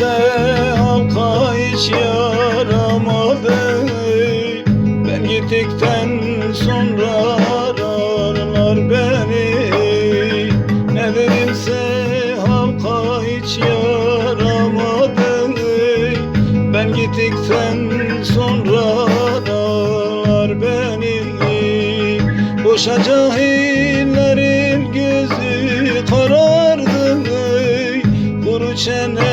kimse halka hiç yaramadı. Ben gittikten sonra ararlar beni. Ne dedimse halka hiç yaramadı. Ben gittikten sonra ararlar beni. Boşa cahillerin gözü karardı. Kuru çene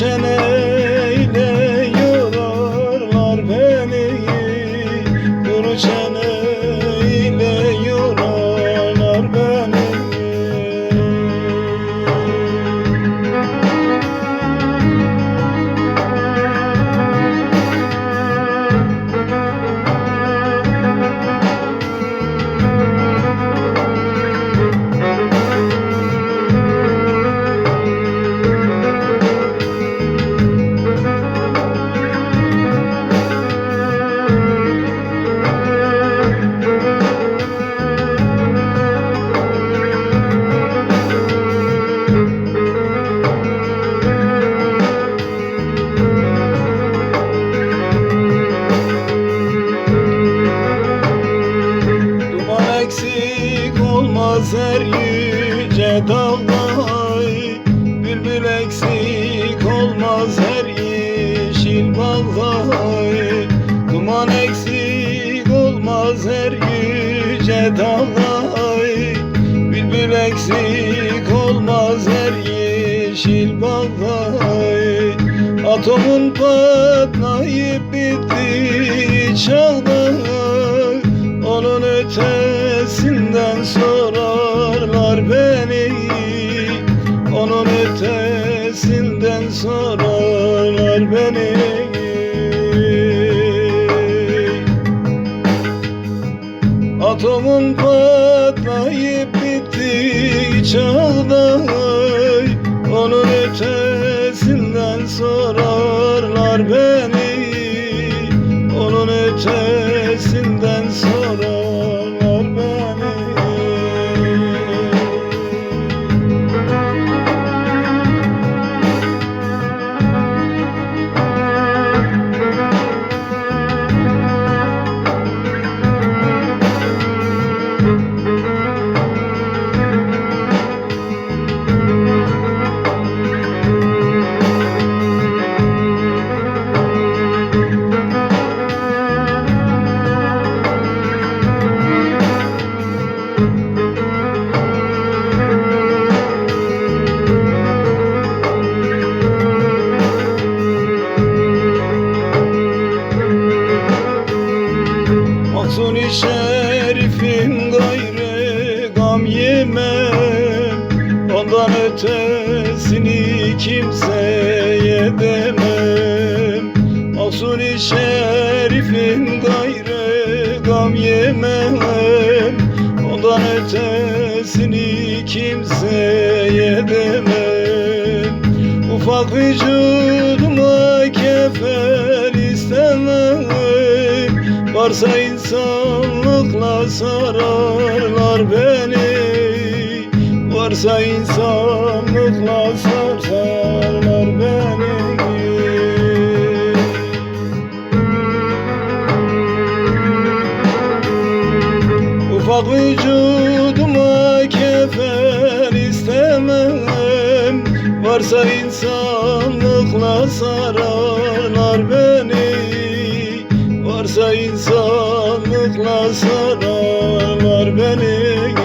Kuru yüce dağda Bülbül eksik olmaz her yeşil bağda Duman eksik olmaz her yüce dağda Bülbül eksik olmaz her yeşil bağda Atomun patlayıp bittiği çağda onun ötesinden sorarlar ötesinden sorarlar beni. Atomun patlayıp bittiği çağda yemem Ondan ötesini kimseye demem Maksuni şerifim gayrı gam yemem. Ondan ötesini kimseye demem Ufak vücuduma kefen istemem. Varsa insanlıkla sararlar beni Varsa insanlıkla sararlar beni Ufak vücuduma kefen istemem. Varsa insanlıkla sararlar beni. Varsa insanlıkla sararlar beni